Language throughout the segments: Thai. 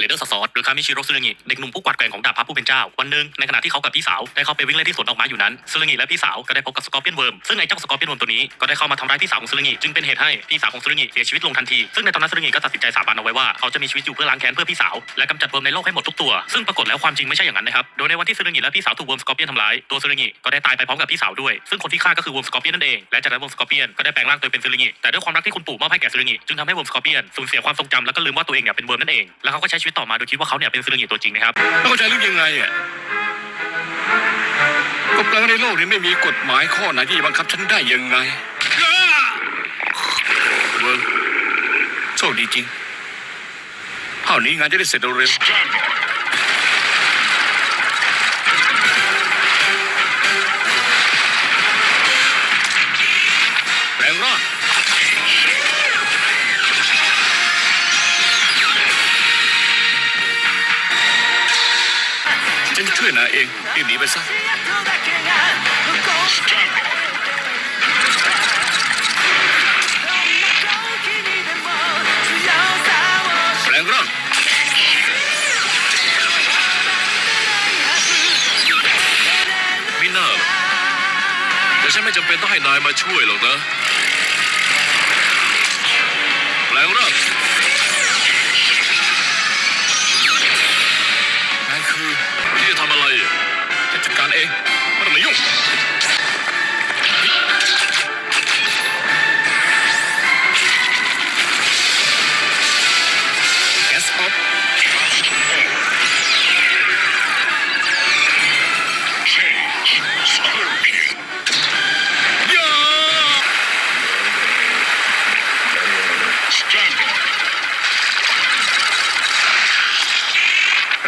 เลเดอร์สซอสหรือคามิชิโร่ซึรุงิเด็กหนุ่มผู้กวาดแกว่งของดาบพระผู้เป็นเจ้า วันหนึ่งในขณะที่เขากับพี่สาวได้เข้าไปวิ่งเล่นที่สวนดอกไม้อยู่นั้นซึรุงิและพี่สาวก็ได้พบกับสกอร์เปียนเวิร์มซึ่งไอ้เจ้าสกอร์เปียนเวิร์มตัวนี้ก็ได้เข้ามาทำร้ายพี่สาวของซึรุงิจึงเป็นเหตุให้พี่สาวของซึรุงิเสียชีวิตลงทันทีซึ่งในตอนนั้นซึรุงิก็ตัดสินใจสาบานเอาไว้ว่าเขาจะมีชีวิตอยู่เพื่อล้างแค้นเพื่อพี่สาวและกำจัดเวิร์มในโลกให้หมดทุกตัวซึ่งปรากฏแล้วความจริงไม่ใช่อย่างนั้นนะครับโดยในวันที่ซึรุงิและพี่สาวถูกเวิร์มสกอร์เปียนทำร้ายตัวซึรุงิก็ได้ตายไปพร้อมกับพี่สาวด้วยซึ่งคนที่ฆ่าก็คือเวิร์มสกอร์เปียนนั่นเองและจากนั้นเวิร์มสกอร์เปียนก็ได้แปลงร่างตัวเป็นซึรุงิแต่ด้วยความรักที่คุณปู่มอบให้แก่ซึรุงิจึงทำให้เวิร์มสกอร์เปียนสูญเสียความทรงจำแล้วก็ลืมว่าตัวเองเนี่ยเป็นเวิร์มนั่นเองแล้วเขาก็ใช้ชีวิตต่อมาโดยคิดว่าเขาเนี่ยเป็นซึรุงิตัวจริงนะครับไม่เข้าใจเรื่องยังไงอะก็แปลว่าในโลกนี้ไม่มีกฎหมายข้อไหนที่จะบังคับฉันได้ยังไงเวิร์มโชคดีจริงเท่านี้งานจะได้เสร็จเร็วๆ ช่วยนายเองรีบหนีไปซะแปลงร่างมิน่าแต่ฉันไม่จำเป็นต้องให้นายมาช่วยหรอกนะ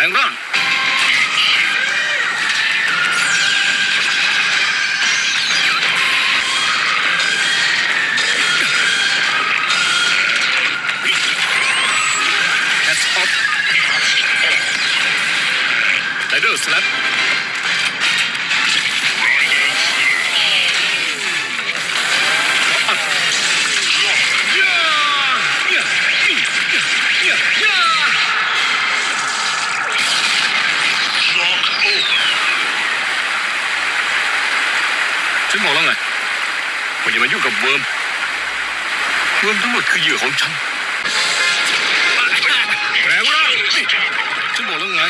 แป ฉันบอกแล้วไงว่าอย่ามายุ่งกับเวิร์มเวิร์มทั้งหมดคือเหยื่อของฉันแปลงร่างนี่ฉันบอกแล้วไง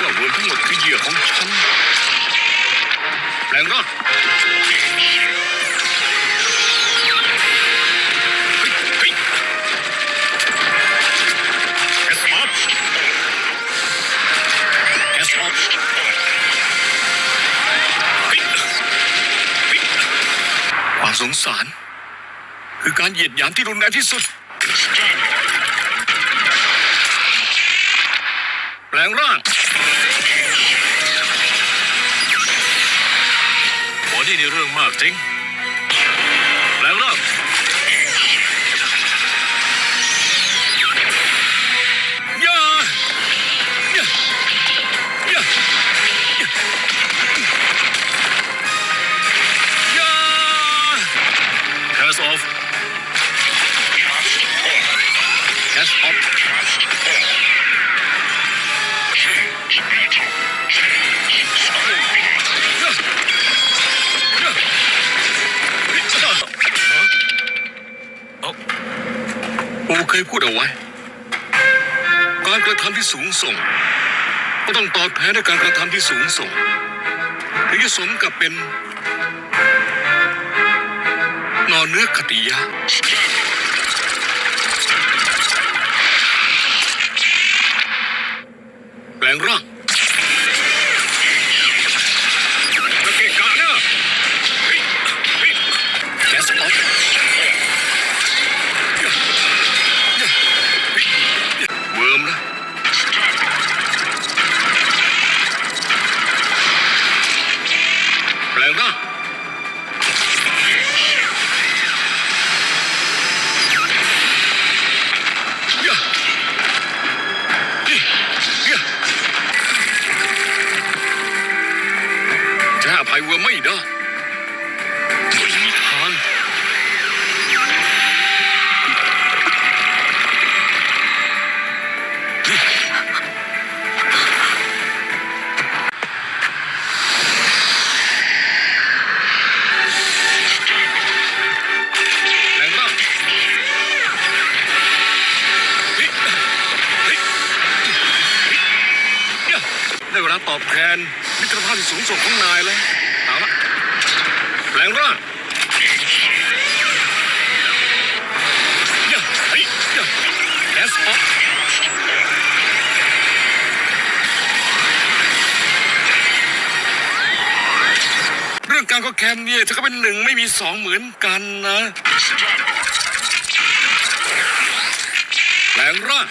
ว่าเวิร์มทั้งหมดคือเหยื่อของฉันแปลงร่าง งสาร คือการเหยียดหยามที่รุนแรงที่สุด แปลงร่างบอนี่นี่เรื่องมากจริง เคยพูดเอาไว้ การกระทำที่สูงส่ง ก็ต้องตอบแทนด้วยการกระทำที่สูงส่งถึงจะสมกับเป็นนอนเนื้อคติยะแปลงร่าง อบแทนมิตรภาพที่สูงส่งของนายแล้วเอาละแปลงร่างย่าเฮ้ยย่าแอสออเรื่องการก็แคนเนี่ยเธอก็เป็นหนึ่งไม่มีสองเหมือนกันนะแปลงร่าง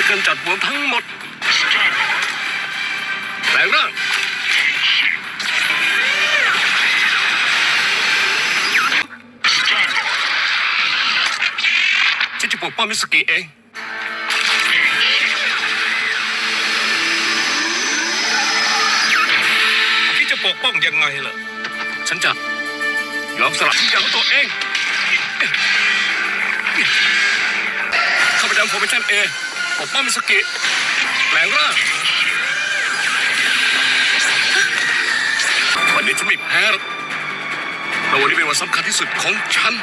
จะกำจัดหัวทั้งหมด แปลงร่างฉันจะปกป้องมิสกิเองที่จะปกป้องยังไงล่ะ ฉันจะยอมสละทุกอย่างของตัวเองข้าไปดำโฟร์เมชั่นเอ ปกป้ามิสกิแปลงร่างวันนี้ฉันไม่แพ้หรอกแต่วันนี้เป็นวันสำคัญที่สุดของฉัน